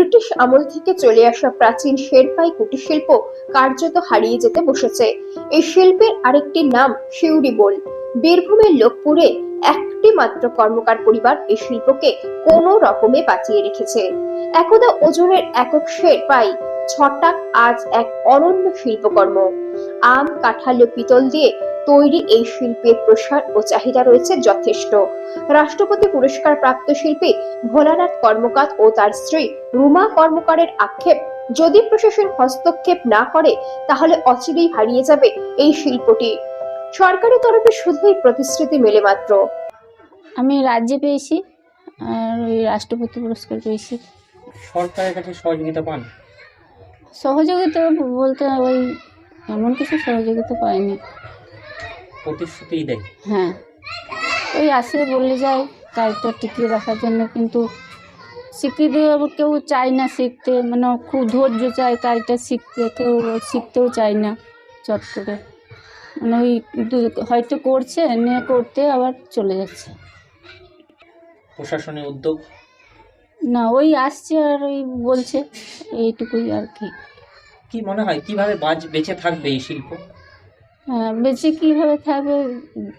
British আমল থেকে চলে আসা প্রাচীন শেরপাই কুটির শিল্প কার্যত হারিয়ে যেতে বসেছে। এই শিল্পের আরেকটি নাম শিউরি বোল। বীরভূমের লোকপুরে একটি মাত্র কর্মকার পরিবার এই শিল্পকে কোনো রকমে বাঁচিয়ে রেখেছে। একদা ওজনের একক শেরপাই, ছটাক আজ এক অনন্য শিল্পকর্ম। আম, কাঁঠাল পিতল দিয়ে তৈরি এই শিল্পের প্রসার ও চাহিদা রয়েছে যথেষ্ট। রাষ্ট্রপতি পুরস্কার প্রাপ্ত শিল্পী ভোলানাথ কর্মকার ও তার স্ত্রী রুমা কর্মকারের আক্ষেপ যদি প্রশাসন হস্তক্ষেপ না করে তাহলে অচিরেই হারিয়ে যাবে এই শিল্পটি। সরকারি তরফে শুধুই প্রতিশ্রুতি মেলে মাত্র। আমি রাজ্যে পেয়েছি আর ওই রাষ্ট্রপতি পুরস্কার পেয়েছি। সরকারের কাছে সহযোগিতা পান? সহযোগিতা বলতে ওই এমন কিছু সহযোগিতা পাইনি। প্রতিশ্রুতিই দেয়। হ্যাঁ। ওই আসে বলে যায় কাজটা টিকিয়ে রাখার জন্য কিন্তু আবার কেউ চায় না শিখতে মানে খুব ধৈর্য চায় কাজটা শিখতে কেউ শিখতেও চায় না চট করে। মানে ওই হয়তো করছে নিয়ে করতে আবার চলে যাচ্ছে। প্রশাসনের উদ্যোগ? না ওই আসছে আর ওই বলছে এইটুকুই আর কি। কি মনে হয় কীভাবে বাজ বেঁচে থাকবে এই শিল্প? বেঁচে কীভাবে থাকবে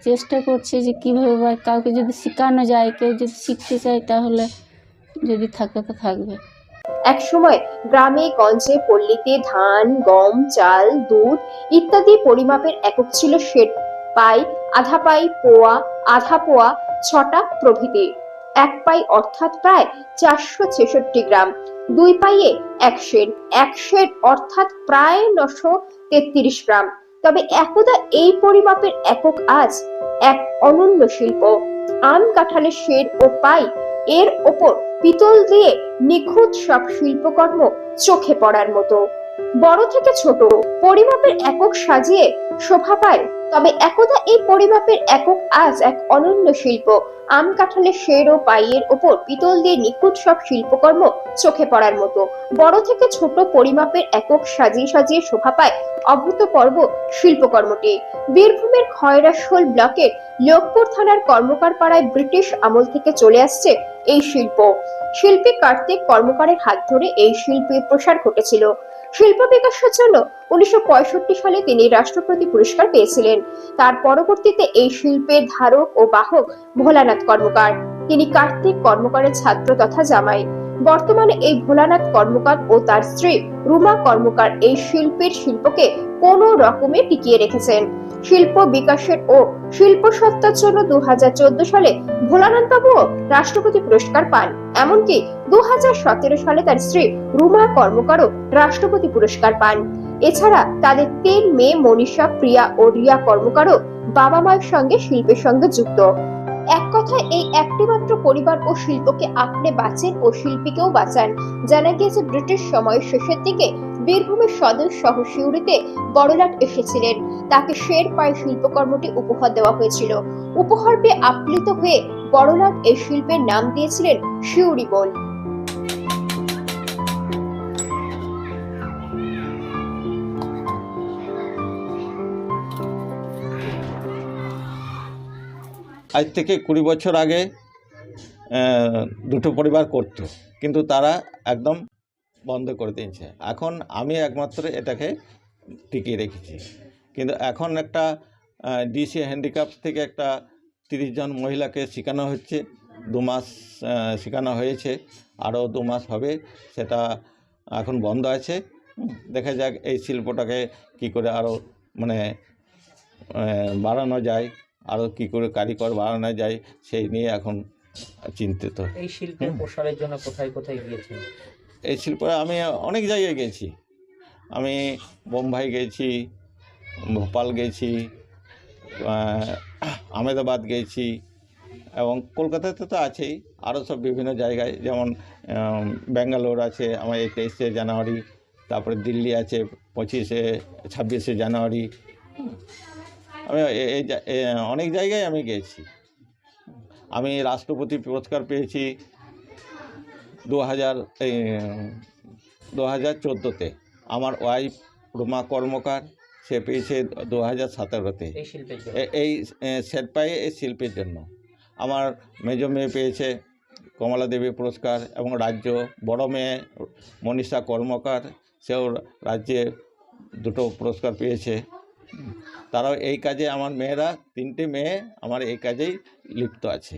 চেষ্টা করছে যে কীভাবে বা কাউকে যদি শেখানো যায়, কেউ যদি শিখতে চায় তাহলে যদি থাকে তো থাকবে। এক সময় গ্রামে, গঞ্জে, পল্লীতে ধান, গম, চাল, দুধ ইত্যাদি পরিমাপের একক ছিল শের পাই, আধা পাই, পোয়া, আধা পোয়া, ছটা প্রভৃতি। এক পাই অর্থাৎ প্রায় চারশো ছেষট্টি গ্রাম। দুই পাইয়ে এক শের এক শের অর্থাৎ প্রায় নশো তেত্রিশ গ্রাম। তবে একদা এই পরিমাপের একক আজ এক অনন্য শিল্প। আম কাঁঠালের শের ও পাই এর ওপর পিতল দিয়ে নিখুঁত সব শিল্পকর্ম চোখে পড়ার মতো। বড় থেকে ছোট, পরিমাপের একক সাজিয়ে শোভা পায়। তবে একদা এই পরিমাপের একক আজ এক অনন্য শিল্প। আম কাঁঠালের শের ও পাইয়ের ওপর পিতল দিয়ে নিখুঁত সব শিল্পকর্ম চোখে পড়ার মতো। বড় থেকে ছোট পরিমাপের একক সাজিয়ে সাজিয়ে শোভা পায় অভূতপর্ব শিল্পকর্মটি। বীরভূমের খয়রাশোল ব্লকের লোকপুর থানার কর্মকার পাড়ায় ব্রিটিশ আমল থেকে চলে আসছে এই শিল্প। শিল্পী কার্তিক কর্মকারের হাত ধরে এই শিল্পের প্রসার ঘটেছিল। শিল্প বিকাশের জন্য উনিশশো পঁয়ষট্টি সালে তিনি রাষ্ট্রপতি পুরস্কার পেয়েছিলেন। তার পরবর্তীতে এই শিল্পের ধারক ও বাহক ভোলানাথ কর্মকার। তিনি কার্তিক কর্মকারের ছাত্র তথা জামাই। বর্তমানে এই ভোলানাথ কর্মকার ও তার স্ত্রী রুমা কর্মকার এই শিল্পের শিল্পকে কোনো রকমে টিকিয়ে রেখেছেন। শিল্প বিকাশের ও শিল্প সত্তার জন্য দু সালে ভোলানাথ বাবুও রাষ্ট্রপতি পুরস্কার পান। এমনকি দুই হাজার সতেরো সালে তার স্ত্রী রুমা কর্মকারও রাষ্ট্রপতি পুরস্কার পান। এছাড়া তাদের তিন মেয়ে মনীষা, প্রিয়া ও রিয়া কর্মকারও বাবা মায়ের সঙ্গে শিল্পের সঙ্গে যুক্ত। এক কথায় এই একটি মাত্র পরিবার ও শিল্পকে আপনি বাঁচেন ও শিল্পীকেও বাঁচান। জানা গিয়েছে ব্রিটিশ সময়ের শেষের দিকে বীরভূমের সদর সহ সিউড়িতে বড়লাট এসেছিলেন। তাকে শের পায়ে শিল্পকর্মটি উপহার দেওয়া হয়েছিল। উপহার পেয়ে আপ্লিত হয়ে বড়লাট এই শিল্পের নাম দিয়েছিলেন শিউরি বোল। আজ থেকে কুড়ি বছর আগে দুটো পরিবার করত। কিন্তু তারা একদম বন্ধ করে দিয়েছে। এখন আমি একমাত্র এটাকে টিকিয়ে রেখেছি। কিন্তু এখন একটা ডিসি হ্যান্ডিক্যাপ থেকে একটা তিরিশ জন মহিলাকে শেখানো হচ্ছে। দু মাস শেখানো হয়েছে। আরও দু মাস হবে, সেটা এখন বন্ধ আছে। দেখা যাক এই শিল্পটাকে কি করে আরও মানে বাড়ানো যায়। আরও কী করে কারিগর বাড়ানো যায় সেই নিয়ে এখন চিন্তিত। এই শিল্পের প্রসারের জন্য কোথায় কোথায় গিয়েছেন? এই শিল্পে আমি অনেক জায়গায় গেছি। আমি বোম্বাই গেছি ভোপাল গেছি আহ, আহমেদাবাদ গেছি এবং কলকাতাতে তো আছেই। আরও সব বিভিন্ন জায়গায় যেমন ব্যাঙ্গালোর আছে আমার এই তেইশে জানুয়ারি তারপরে দিল্লি আছে পঁচিশে ছাব্বিশে জানুয়ারি। আমি এই অনেক জায়গায় আমি গেছি। আমি রাষ্ট্রপতি পুরস্কার পেয়েছি দু হাজার এই দু হাজার চোদ্দোতে। আমার ওয়াইফ রুমা কর্মকার সে পেয়েছে দু হাজার সতেরোতে। এই সেট পায়ে এই শিল্পের জন্য। আমার মেজো মেয়ে পেয়েছে কমলা দেবী পুরস্কার এবং রাজ্য বড় মেয়ে মনীষা কর্মকার সেও রাজ্যে দুটো পুরস্কার পেয়েছে। তারাও এই কাজে আমার মেয়েরা তিনটে মেয়ে আমার এই কাজেই লিপ্ত আছে।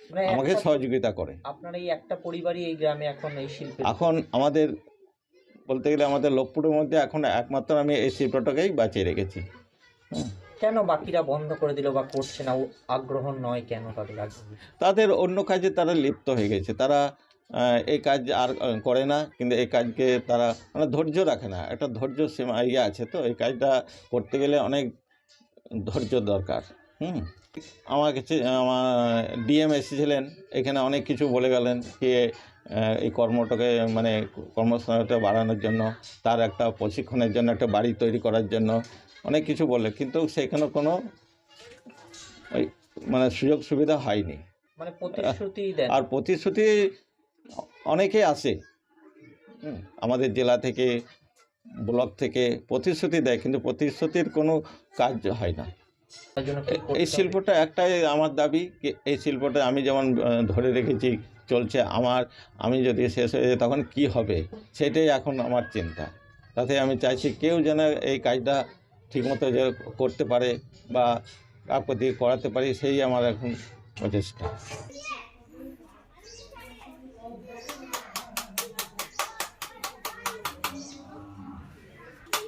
মানে আমাকে সহযোগিতা করে। আপনার এই একটা পরিবারই এই গ্রামে এখন এই শিল্প এখন আমাদের বলতে গেলে আমাদের লোকপুরের মধ্যে এখন একমাত্র আমি এই শিল্পটাকেই বাঁচিয়ে রেখেছি। কেন বাকিরা বন্ধ করে দিল বা করছে না? আগ্রহ নয় কেন তাদের আগ্রহ? তাদের অন্য কাজে তারা লিপ্ত হয়ে গেছে। তারা এই কাজ আর করে না কিন্তু এই কাজকে তারা মানে ধৈর্য রাখে না। একটা ধৈর্য সীমা ইয়ে আছে তো এই কাজটা করতে গেলে অনেক ধৈর্য দরকার হুম? আমার কাছে আমার ডিএম এসেছিলেন এখানে অনেক কিছু বলে গেলেন কি এই কর্মটাকে মানে কর্মস্থানটা বাড়ানোর জন্য তার একটা প্রশিক্ষণের জন্য একটা বাড়ি তৈরি করার জন্য অনেক কিছু বলে কিন্তু সেখানে কোনো ওই মানে সুযোগ সুবিধা হয়নি। মানে প্রতিশ্রুতি আর প্রতিশ্রুতি অনেকে আসে আমাদের জেলা থেকে ব্লক থেকে প্রতিশ্রুতি দেয় কিন্তু প্রতিশ্রুতির কোনো কাজ হয় না। এই শিল্পটা একটাই আমার দাবি এই শিল্পটা আমি যেমন ধরে রেখেছি চলছে আমার আমি যদি শেষ হয়ে যাই তখন কি হবে? সেটাই এখন আমার চিন্তা। তাতে আমি চাইছি কেউ যেন এই কাজটা ঠিকমতো যে করতে পারে বা কাউকে দিয়ে করাতে পারি সেই আমার এখন প্রচেষ্টা।